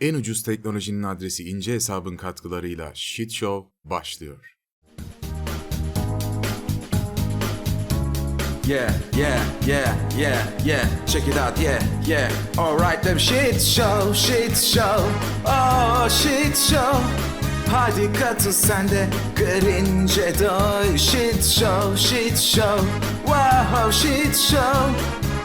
En ucuz teknolojinin adresi ince hesabın katkılarıyla Shit Show başlıyor. Yeah, yeah, yeah, yeah, yeah. Check it out, yeah, yeah. Alright, them shit show, shit show. Oh, shit show. Hadi katıl sen de grince doy. Shit show, shit show. Wow, shit show.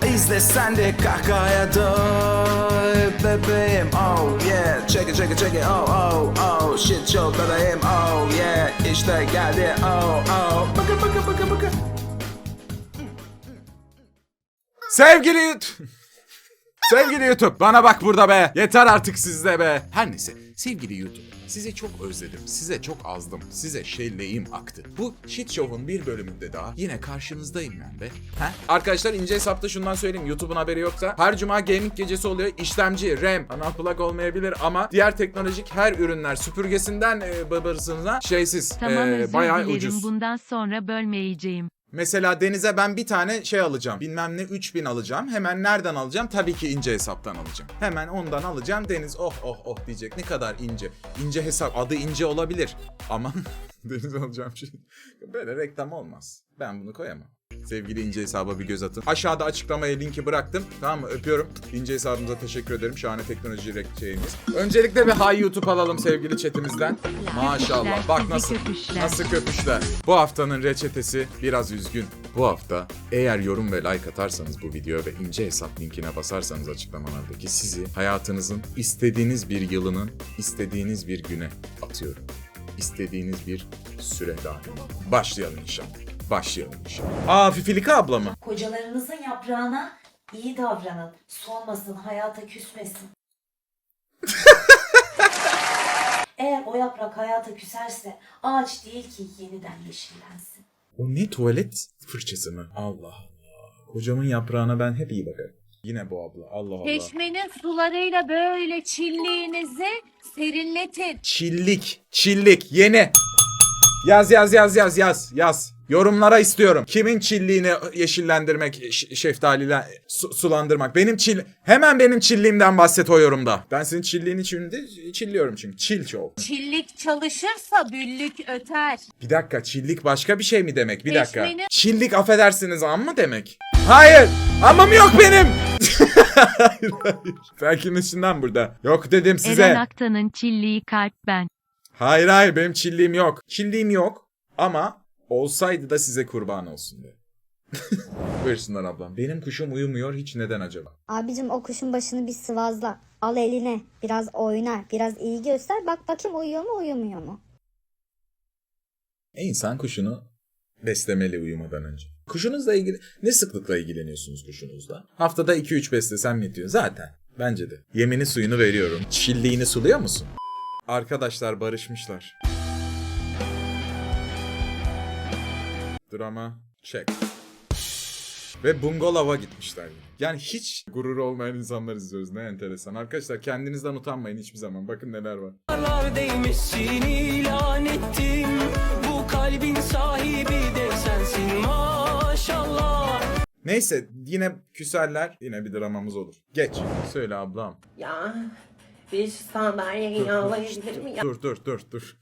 İzle sen de kahkahaya doy bebeğim oh yeah. Check it check it check it. Oh oh oh. Shit show bebeğim oh yeah. İşte geldi. Oh oh. Bakın bakın bakın bakın. Sevgili. Sevgili YouTube bana bak burada be. Yeter artık sizde be. Her neyse sevgili YouTube sizi çok özledim. Size çok azdım. Size şeyleğim aktı. Bu Shit Show'un bir bölümünde daha yine karşınızdayım ben be. Ha? Arkadaşlar ince hesapta şundan söyleyeyim. YouTube'un haberi yoksa her cuma gaming gecesi oluyor. İşlemci, RAM, ana plug olmayabilir ama diğer teknolojik her ürünler süpürgesinden e, babasına şeysiz. Tamam e, özür bayağı dilerim ucuz. bundan sonra bölmeyeceğim. Mesela Deniz'e ben bir tane şey alacağım. Bilmem ne 3000 alacağım. Hemen nereden alacağım? Tabii ki ince hesaptan alacağım. Hemen ondan alacağım. Deniz oh oh oh diyecek. Ne kadar ince. İnce hesap. Adı ince olabilir. Ama Deniz alacağım şey. Böyle reklam olmaz. Ben bunu koyamam. Sevgili ince hesaba bir göz atın. Aşağıda açıklamaya linki bıraktım. Tamam mı? Öpüyorum. İnce hesabımıza teşekkür ederim. Şahane teknoloji şeyimiz. Öncelikle bir hay YouTube alalım sevgili chatimizden. Maşallah. Bak nasıl. Nasıl köpüşler. Bu haftanın reçetesi biraz üzgün. Bu hafta eğer yorum ve like atarsanız bu videoya ve ince hesap linkine basarsanız açıklamalardaki sizi hayatınızın istediğiniz bir yılının istediğiniz bir güne atıyorum. İstediğiniz bir süre dahil. Başlayalım inşallah. Başlayalım inşallah. Aa Fifilika abla mı? Kocalarınızın yaprağına iyi davranın. Solmasın, hayata küsmesin. Eğer o yaprak hayata küserse ağaç değil ki yeniden yeşillensin. O ne tuvalet fırçası mı? Allah Allah. Kocamın yaprağına ben hep iyi bakarım. Yine bu abla. Allah Allah. Çeşmenin sularıyla böyle çilliğinizi serinletin. Çillik. Çillik. Yeni. Yaz yaz yaz yaz yaz yaz. Yorumlara istiyorum. Kimin çilliğini yeşillendirmek, şeftaliyle su- sulandırmak? Benim çil... Hemen benim çilliğimden bahset o yorumda. Ben senin çilliğini şimdi çilliyorum çünkü. Çil çok. Çillik çalışırsa büllük öter. Bir dakika çillik başka bir şey mi demek? Bir dakika. Çillik affedersiniz amma demek. Hayır. Amım yok benim. hayır hayır. Belki içinden burada. Yok dedim size. Eren Aktan'ın çilliği kalp ben. Hayır hayır benim çilliğim yok. Çilliğim yok ama olsaydı da size kurban olsun diye. Buyursunlar ablam. Benim kuşum uyumuyor hiç neden acaba? Abicim o kuşun başını bir sıvazla. Al eline. Biraz oyna. Biraz iyi göster. Bak bakayım uyuyor mu uyumuyor mu? E insan kuşunu beslemeli uyumadan önce. Kuşunuzla ilgili ne sıklıkla ilgileniyorsunuz kuşunuzla? Haftada 2-3 beslesem yetiyor zaten. Bence de. Yemini suyunu veriyorum. Çilliğini suluyor musun? Arkadaşlar barışmışlar. Drama check. Ve bungalova gitmişler. Yani hiç gururu olmayan insanlar izliyoruz. Ne enteresan. Arkadaşlar kendinizden utanmayın hiçbir zaman. Bakın neler var. Değmesin ilan ettim Bu kalbin sahibi de sensin maşallah Neyse yine küserler. Yine bir dramamız olur. Geç. Söyle ablam. Ya bir sandalyeyi yağlayabilir mi? Dur dur dur dur.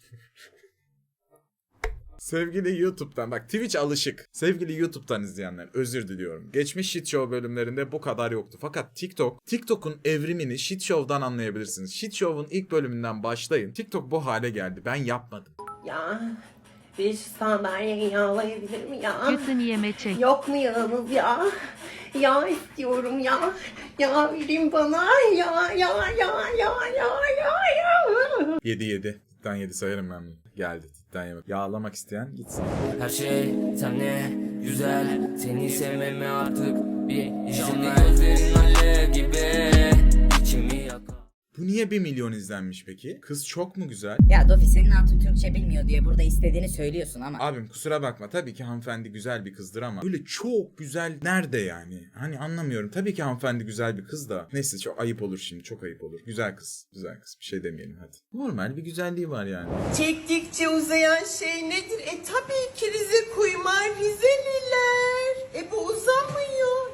Sevgili YouTube'dan bak Twitch alışık. Sevgili YouTube'dan izleyenler özür diliyorum. Geçmiş Shit Show bölümlerinde bu kadar yoktu. Fakat TikTok, TikTok'un evrimini Shit Show'dan anlayabilirsiniz. Shit Show'un ilk bölümünden başlayın. TikTok bu hale geldi. Ben yapmadım. Ya bir sandalyeyi yağlayabilir mi ya? Kötü niyeme çek. Yok mu yağınız ya? Yağ istiyorum ya. Yağ verin bana. Ya ya ya ya ya ya ya. 7 7. Titten 7 sayarım ben bunu. Geldi titten yemek. Yağlamak isteyen gitsin. Her şey senle güzel Seni sevmeme artık bir işin Gözlerin alev gibi Bu niye 1 milyon izlenmiş peki? Kız çok mu güzel? Ya Dofi senin hatun Türkçe bilmiyor diye burada istediğini söylüyorsun ama. Abim kusura bakma tabii ki hanımefendi güzel bir kızdır ama böyle çok güzel nerede yani? Hani anlamıyorum. Tabii ki hanımefendi güzel bir kız da. Neyse çok ayıp olur şimdi çok ayıp olur. Güzel kız. Güzel kız. Bir şey demeyelim hadi. Normal bir güzelliği var yani. Çektikçe uzayan şey nedir? E tabii ki Rize Kuyma Rizeliler.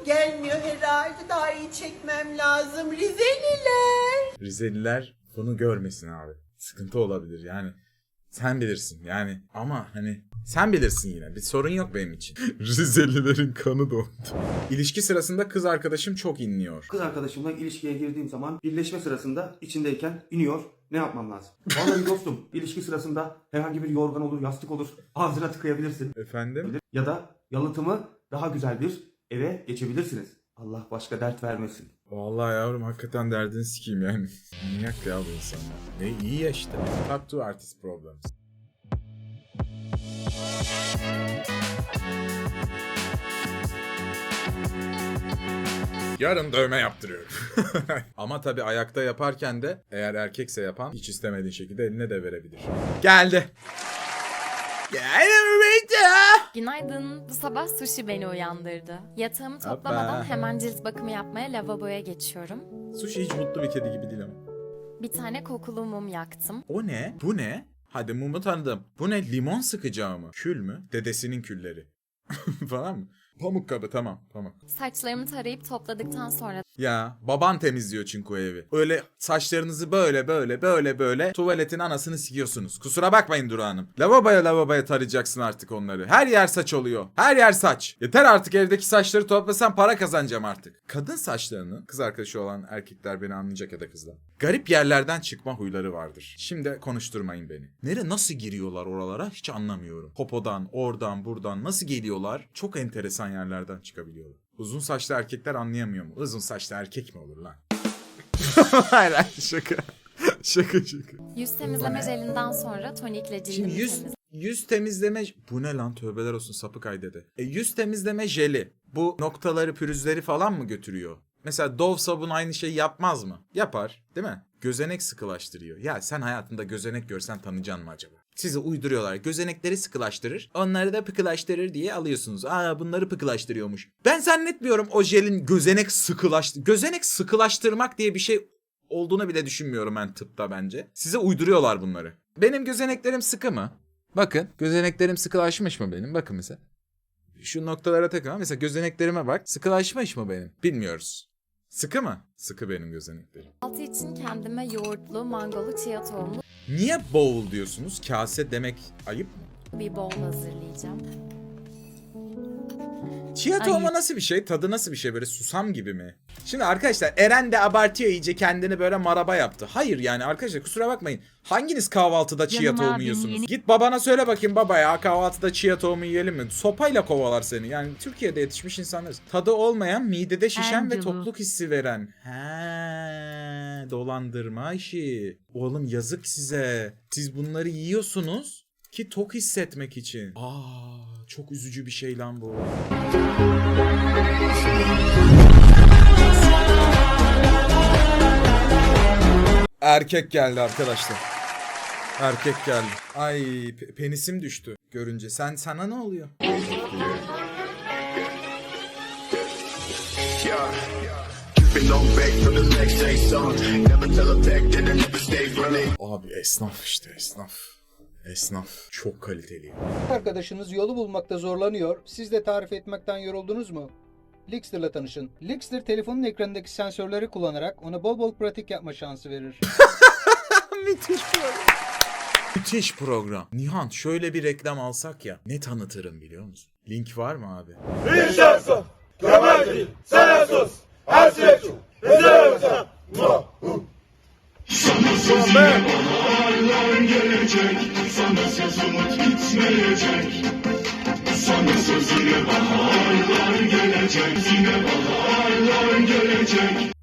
Gelmiyor herhalde. Daha iyi çekmem lazım. Rizeliler. Rizeliler Bunu görmesin abi. Sıkıntı olabilir yani. Sen bilirsin yani ama hani sen bilirsin yine bir sorun yok benim için. Rizelilerin kanı dondu. İlişki sırasında kız arkadaşım çok inliyor. Kız arkadaşımla ilişkiye girdiğim zaman birleşme sırasında içindeyken iniyor. Ne yapmam lazım? Vallahi dostum ilişki sırasında herhangi bir yorgan olur, yastık olur. Ağzına tıkayabilirsin. Efendim? Ya da yalıtımı daha güzel bir eve geçebilirsiniz. Allah başka dert vermesin. Vallahi yavrum hakikaten derdini sikeyim yani. Manyak ya bu insanlar. Ne iyi ya işte. Talk to artist problems. Yarın dövme yaptırıyorum. Ama tabii ayakta yaparken de eğer erkekse yapan hiç istemediğin şekilde eline de verebilir. Geldi. Günaydın. Bu sabah sushi beni uyandırdı. Yatağımı toplamadan Hoppa. hemen cilt bakımı yapmaya lavaboya geçiyorum. Sushi hiç mutlu bir kedi gibi değil ama. Bir tane kokulu mum yaktım. O ne? Bu ne? Hadi mumu tanıdım. Bu ne? Limon sıkacağı mı? Kül mü? Dedesinin külleri. Falan mı? Pamuk kabı tamam tamam. Saçlarımı tarayıp topladıktan sonra Ya baban temizliyor çünkü o evi. Öyle saçlarınızı böyle böyle böyle böyle tuvaletin anasını sikiyorsunuz. Kusura bakmayın Duru Hanım. Lavaboya lavaboya tarayacaksın artık onları. Her yer saç oluyor. Her yer saç. Yeter artık evdeki saçları toplasan para kazanacağım artık. Kadın saçlarının kız arkadaşı olan erkekler beni anlayacak ya da kızlar. Garip yerlerden çıkma huyları vardır. Şimdi konuşturmayın beni. Nere nasıl giriyorlar oralara hiç anlamıyorum. Popodan, oradan, buradan nasıl geliyorlar? Çok enteresan yerlerden çıkabiliyorlar. Uzun saçlı erkekler anlayamıyor mu? Uzun saçlı erkek mi olur lan? hayır hayır şaka. şaka şaka. yüz temizleme jelinden sonra tonikle Şimdi cildimi yüz, temizledim. yüz temizleme... Bu ne lan tövbeler olsun sapı kaydede. E, yüz temizleme jeli. Bu noktaları pürüzleri falan mı götürüyor? Mesela Dove sabun aynı şeyi yapmaz mı? Yapar değil mi? Gözenek sıkılaştırıyor. Ya sen hayatında gözenek görsen tanıyacaksın mı acaba? Size uyduruyorlar. Gözenekleri sıkılaştırır. Onları da pıkılaştırır diye alıyorsunuz. Aa bunları pıkılaştırıyormuş. Ben zannetmiyorum o jelin gözenek sıkılaştır... Gözenek sıkılaştırmak diye bir şey olduğunu bile düşünmüyorum ben tıpta bence. Size uyduruyorlar bunları. Benim gözeneklerim sıkı mı? Bakın gözeneklerim sıkılaşmış mı benim? Bakın mesela. Şu noktalara takın. Mesela gözeneklerime bak. Sıkılaşmış mı benim? Bilmiyoruz. Sıkı mı? Sıkı benim gözeneklerim. Altı için kendime yoğurtlu, mangolu, chia tohumlu Niye bowl diyorsunuz? Kase demek ayıp mı? bir bowl hazırlayacağım. Chia tohumu nasıl bir şey? Tadı nasıl bir şey? Böyle susam gibi mi? Şimdi arkadaşlar Eren de abartıyor iyice kendini böyle maraba yaptı. Hayır yani arkadaşlar kusura bakmayın. Hanginiz kahvaltıda chia Canım tohumu abim yiyorsunuz? yeni- Git babana söyle bakayım baba ya kahvaltıda chia tohumu yiyelim mi? Sopayla kovalar seni. Yani Türkiye'de yetişmiş insanlarız. Tadı olmayan, midede şişen ve Angelo. tokluk hissi veren. He, dolandırma işi. Oğlum yazık size. Siz bunları yiyorsunuz ki tok hissetmek için. Aa, çok üzücü bir şey lan bu. Erkek geldi arkadaşlar. Erkek geldi. Ay pe- penisim düştü görünce. Sen sana ne oluyor? Abi esnaf işte esnaf. Esnaf. Çok kaliteli. Arkadaşınız yolu bulmakta zorlanıyor. Siz de tarif etmekten yoruldunuz mu? Lixter'la tanışın. Lixter telefonun ekranındaki sensörleri kullanarak ona bol bol pratik yapma şansı verir. Müthiş program. Müthiş program. Nihan şöyle bir reklam alsak ya ne tanıtırım biliyor musun? Link var mı abi?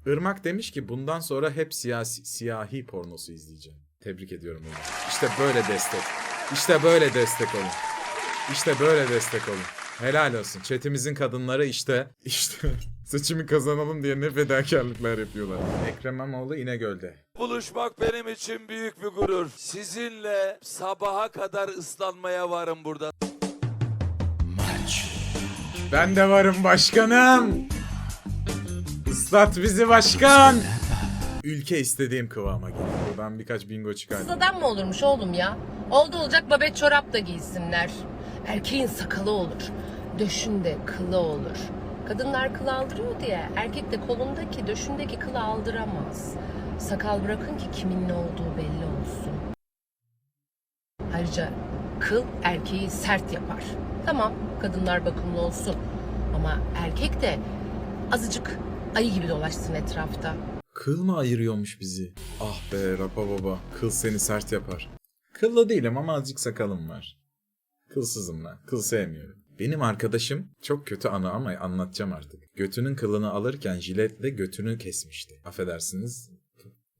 Irmak demiş ki bundan sonra hep siyasi, siyahi pornosu izleyeceğim. Tebrik ediyorum onu. İşte böyle destek. İşte böyle destek olun. İşte böyle destek olun. Helal olsun. Çetimizin kadınları işte işte seçimi kazanalım diye ne fedakarlıklar yapıyorlar. Ekrem İmamoğlu İnegöl'de. Buluşmak benim için büyük bir gurur. Sizinle sabaha kadar ıslanmaya varım burada. Ben de varım başkanım. Islat bizi başkan. Ülke istediğim kıvama geldi. Buradan birkaç bingo çıkardım. adam mı olurmuş oğlum ya? Oldu olacak babet çorap da giysinler. Erkeğin sakalı olur. Döşünde kılı olur. Kadınlar kıl aldırıyor diye erkek de kolundaki döşündeki kılı aldıramaz. sakal bırakın ki kimin ne olduğu belli olsun. Ayrıca kıl erkeği sert yapar. Tamam kadınlar bakımlı olsun ama erkek de azıcık ayı gibi dolaşsın etrafta. Kıl mı ayırıyormuş bizi? Ah be Rapa baba. Kıl seni sert yapar. Kıllı değilim ama azıcık sakalım var. Kılsızım lan. Kıl sevmiyorum. Benim arkadaşım çok kötü anı ama anlatacağım artık. Götünün kılını alırken jiletle götünü kesmişti. Affedersiniz.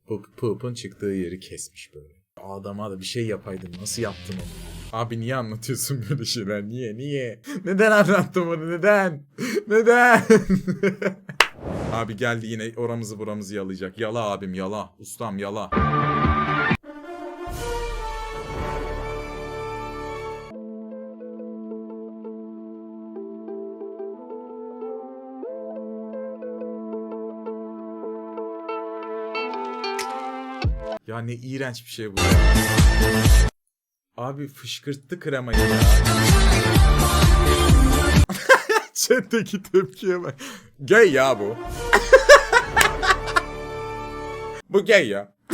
Poop, poop'un çıktığı yeri kesmiş böyle. Adama da bir şey yapaydım. Nasıl yaptın onu? Abi niye anlatıyorsun böyle şeyler? Niye? Niye? Neden anlattın bunu? Neden? Neden? Abi geldi yine oramızı buramızı yalayacak. Yala abim yala. Ustam yala. Ya ne iğrenç bir şey bu. Abi fışkırttı kremayı ya. Chat'teki tepkiye bak. Gay ya bu. bu gay ya.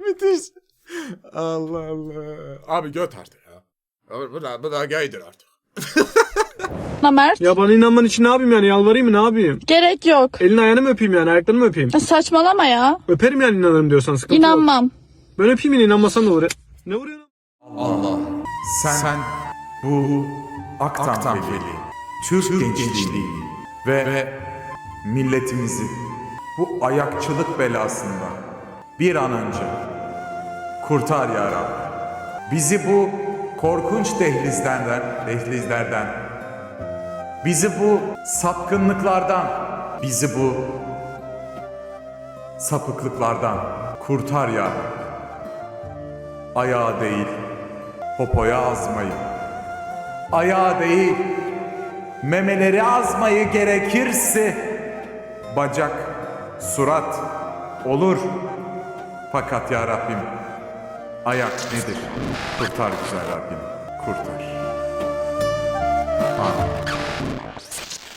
Müthiş. Allah Allah. Abi göt artık ya. Abi bu da, bu da gaydir artık. Mert. Ya bana inanman için ne yapayım yani yalvarayım mı ne yapayım? Gerek yok. Elini ayağını mı öpeyim yani ayaklarını mı öpeyim? Saçmalama ya. Öperim yani inanırım diyorsan sıkıntı yok. İnanmam. Ben öpeyim yine inanmasan da olur. Ne vuruyorsun? Allah. Sen, bu Aktan, Aktan Türk, gençliği ve, ve milletimizi bu ayakçılık belasında bir an önce kurtar ya Rabbi. Bizi bu korkunç dehlizlerden, dehlizlerden, bizi bu sapkınlıklardan, bizi bu sapıklıklardan kurtar ya Rabbi. Ayağa değil, popoya azmayı. Ayağa değil, memeleri azmayı gerekirse bacak, surat olur. Fakat ya Rabbim ayak nedir? Kurtar güzel Rabbim, kurtar. Amin.